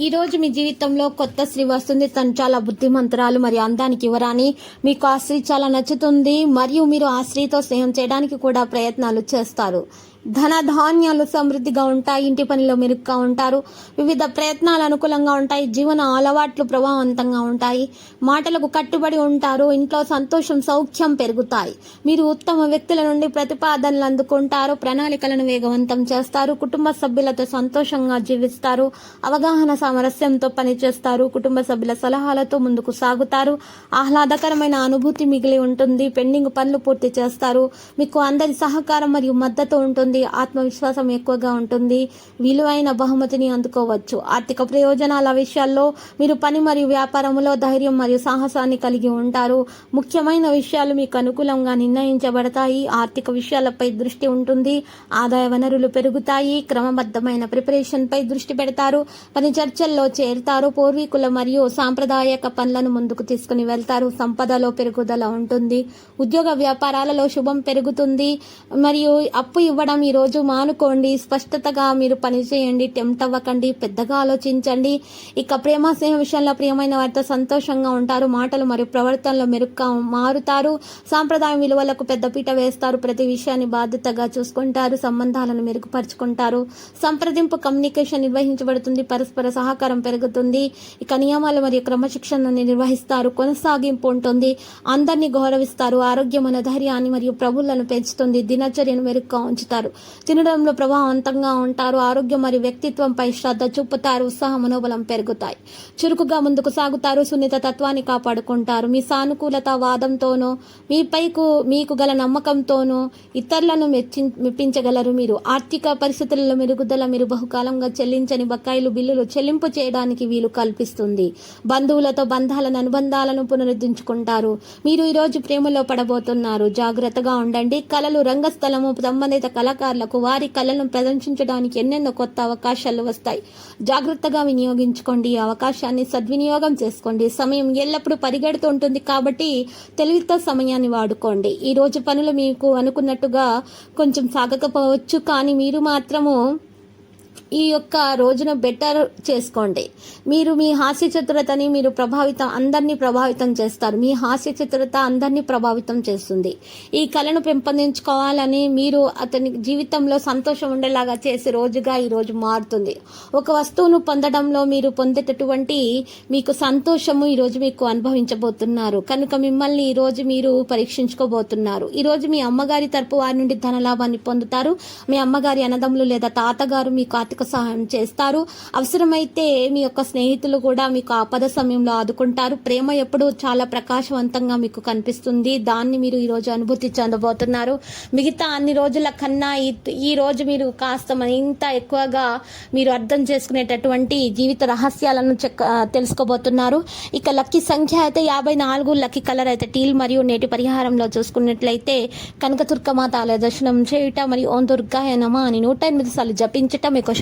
ఈ రోజు మీ జీవితంలో కొత్త స్త్రీ వస్తుంది. తను చాలా బుద్ధిమంతురాలు మరియు అందానికి ఇవ్వరాని మీకు ఆ స్త్రీ చాలా నచ్చుతుంది. మరియు మీరు ఆ స్త్రీతో స్నేహం చేయడానికి కూడా ప్రయత్నాలు చేస్తారు. ధన ధాన్యాలు సమృద్ధిగా ఉంటాయి ఇంటి పనిలో మెరుగ్గా ఉంటారు వివిధ ప్రయత్నాలు అనుకూలంగా ఉంటాయి జీవన అలవాట్లు ప్రభావవంతంగా ఉంటాయి మాటలకు కట్టుబడి ఉంటారు ఇంట్లో సంతోషం సౌఖ్యం పెరుగుతాయి. మీరు ఉత్తమ వ్యక్తుల నుండి ప్రతిపాదనలు అందుకుంటారు ప్రణాళికలను వేగవంతం చేస్తారు కుటుంబ సభ్యులతో సంతోషంగా జీవిస్తారు అవగాహన సామరస్యంతో పనిచేస్తారు కుటుంబ సభ్యుల సలహాలతో ముందుకు సాగుతారు ఆహ్లాదకరమైన అనుభూతి మిగిలి ఉంటుంది పెండింగ్ పనులు పూర్తి చేస్తారు మీకు అందరి సహకారం మరియు మద్దతు ఉంటుంది. ఆత్మవిశ్వాసం ఎక్కువగా ఉంటుంది విలువైన బహుమతిని అందుకోవచ్చు. ఆర్థిక ప్రయోజనాల విషయాల్లో మీరు పని మరియు వ్యాపారంలో ధైర్యం మరియు సాహసాన్ని కలిగి ఉంటారు. ముఖ్యమైన విషయాలు మీకు అనుకూలంగా నిర్ణయించబడతాయి. ఆర్థిక విషయాలపై దృష్టి ఉంటుంది. ఆదాయ వనరులు పెరుగుతాయి. క్రమబద్ధమైన ప్రిపరేషన్ పై దృష్టి పెడతారు. పని చర్చల్లో చేరుతారు. పూర్వీకుల మరియు సాంప్రదాయక పనులను ముందుకు తీసుకుని వెళ్తారు. సంపదలో పెరుగుదల ఉంటుంది. ఉద్యోగ వ్యాపారాలలో శుభం పెరుగుతుంది. మరియు అప్పు ఇవ్వడం ఈ రోజు మానుకోండి స్పష్టతగా మీరు పనిచేయండి టెంప్ట్ అవ్వకండి పెద్దగా ఆలోచించండి. ఇక ప్రేమ స్నేహ విషయంలో ప్రియమైన వారితో సంతోషంగా ఉంటారు మాటలు మరియు ప్రవర్తనలో మెరుగ్గా మారుతారు. సాంప్రదాయ విలువలకు పెద్దపీట వేస్తారు ప్రతి విషయాన్ని బాధ్యతగా చూసుకుంటారు సంబంధాలను మెరుగుపరుచుకుంటారు. సంప్రదింపు కమ్యూనికేషన్ నిర్వహించబడుతుంది పరస్పర సహకారం పెరుగుతుంది. ఇక నియమాలు మరియు క్రమశిక్షణను నిర్వహిస్తారు కొనసాగింపు ఉంటుంది. అందరినీ గౌరవిస్తారు ఆరోగ్యమైన ధైర్యాన్ని మరియు ప్రభులను పెంచుతుంది దినచర్యను మెరుగ్గా ఉంచుతారు. తినడంలో ప్రభావవంతంగా ఉంటారు. ఆరోగ్యం మరియు వ్యక్తిత్వంపై శ్రద్ధ చూపుతారు. ఉత్సాహ మనోబలం పెరుగుతాయి. చురుకుగా ముందుకు సాగుతారు. సున్నిత తత్వాన్ని కాపాడుకుంటారు. మీ సానుకూలత వాదంతోనూ మీపైకు మీకు గల నమ్మకంతోనూ ఇతరులను మెచ్చి మెప్పించగలరు మీరు. ఆర్థిక పరిస్థితులలో మెరుగుదల మీరు బహుకాలంగా చెల్లించని బకాయిలు బిల్లులు చెల్లింపు చేయడానికి వీలు కల్పిస్తుంది. బంధువులతో బంధాలను అనుబంధాలను పునరుద్ధరించుకుంటారు. మీరు ఈరోజు ప్రేమలో పడబోతున్నారు. జాగ్రత్తగా ఉండండి. కళలు రంగస్థలము సంబంధిత కళాకారులకు వారి కళలను ప్రదర్శించడానికి ఎన్నెన్నో కొత్త అవకాశాలు వస్తాయి. జాగ్రత్తగా వినియోగించుకోండి. ఈ అవకాశాన్ని సద్వినియోగం చేసుకోండి. సమయం ఎల్లప్పుడూ పరిగెడుతూ ఉంటుంది కాబట్టి తెలివితో సమయాన్ని వాడుకోండి. ఈ రోజు పనులు మీకు అనుకున్నట్టుగా కొంచెం సాగకపోవచ్చు కానీ మీరు మాత్రము ఈ యొక్క రోజున బెటర్ చేసుకోండి. మీరు మీ హాస్య చతురతని మీరు ప్రభావితం అందరినీ ప్రభావితం చేస్తారు. మీ హాస్య చతురత అందరినీ ప్రభావితం చేస్తుంది. ఈ కళను పెంపొందించుకోవాలని మీరు అతని జీవితంలో సంతోషం ఉండేలాగా చేసే రోజుగా ఈ రోజు మారుతుంది. ఒక వస్తువును పొందడంలో మీరు పొందేటటువంటి మీకు సంతోషము ఈరోజు మీకు అనుభవించబోతున్నారు. కనుక మిమ్మల్ని ఈరోజు మీరు పరీక్షించుకోబోతున్నారు. ఈరోజు మీ అమ్మగారి తరపు వారి నుండి ధనలాభాన్ని పొందుతారు. మీ అమ్మగారి అన్నదమ్ములు లేదా తాతగారు మీకు ఆర్థిక సహాయం చేస్తారు. అవసరమైతే మీ యొక్క స్నేహితులు కూడా మీకు ఆపద సమయంలో ఆదుకుంటారు. ప్రేమ ఎప్పుడు చాలా ప్రకాశవంతంగా మీకు కనిపిస్తుంది. దాన్ని మీరు ఈరోజు అనుభూతి చెందబోతున్నారు. మిగతా అన్ని రోజుల కన్నా ఈ- ఈ రోజు మీరు కాస్త మరింత ఎక్కువగా మీరు అర్థం చేసుకునేటటువంటి జీవిత రహస్యాలను చెక్ తెలుసుకోబోతున్నారు. ఇక లక్కీ సంఖ్య అయితే యాభై నాలుగు లక్కీ కలర్ అయితే టీల్ మరియు నేటి పరిహారంలో చూసుకున్నట్లయితే కనకదుర్గమాత ఆలయ దర్శనం చేయుట మరియు ఓం దుర్గాయ నమ అని నూట ఎనిమిది సార్లు జపించటం మీకు